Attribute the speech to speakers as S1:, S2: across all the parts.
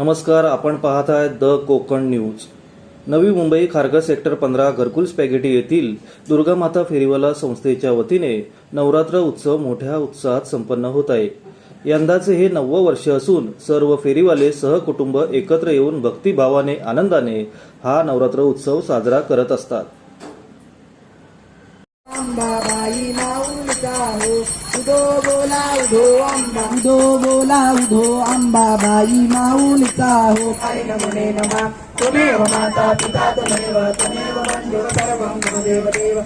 S1: नमस्कार आपण पाहत आहात the Konkan news. Navi Mumbai Kharghar sector पंधरा घरकुल स्पॅगेटी येथील दुर्गामाता फेरीवाला संस्थेच्या वतीने नवरात्र उत्सव मोठ्या उत्साहात संपन्न होत आहे. यंदाचे हे नववं वर्ष असून सर्व फेरीवाले सहकुटुंब एकत्र येऊन भक्तिभावाने आनंदाने हा नवरात्र उत्सव साजरा करत असतात.
S2: उदो बोला उधो अंबा उदो बोला उधो अंबाबाई माऊलीचा हो. हरि नमने नमा. त्वमेव माता पिता सर्वं देव देव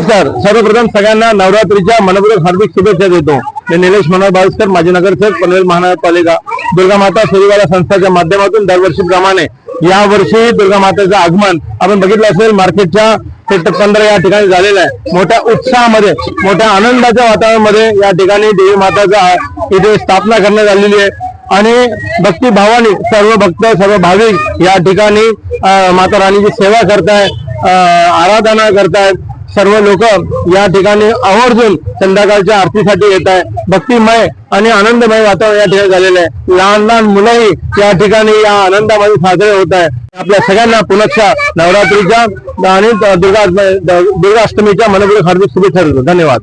S3: नमस्कार. सर्वप्रथम सगळ्यांना नवरात्रीच्या मनपूर्वक हार्दिक शुभेच्छा देतो. मी निलेश मनोहर बाळस्कर माजी नगरसेवक पनवेल महानगरपालिका. दुर्गा माता फेरीवाला संस्थाच्या माध्यमातून दरवर्षीप्रमाणे या वर्षी दुर्गा मातेचं आगमन आपण बघितलं असेल मार्केटच्या सेक्टर पंधरा या ठिकाणी झालेलं आहे. मोठ्या उत्साहामध्ये मोठ्या आनंदाच्या वातावरणामध्ये या ठिकाणी देवी माताचा इथे स्थापना करण्यात आलेली आहे. आणि भक्तिभावाने सर्व भक्त सर्व भाविक या ठिकाणी माता राणीची सेवा करताय आराधना करतायत. सर्व लोक या ठिकाणी आवर्जून संध्याकाळच्या आरतीसाठी येत आहे भक्तिमय आणि आनंदमय वातावरण या ठिकाणी झालेलं आहे. लहान लहान मुलंही या ठिकाणी या आनंदामध्ये साजरे होत आहे आपल्या सगळ्यांना पुनक्षा नवरात्रीच्या आणि दुर्गा दुर्गाष्टमीच्या मनपूर्वक हार्दिक शुभेच्छा देतो. धन्यवाद.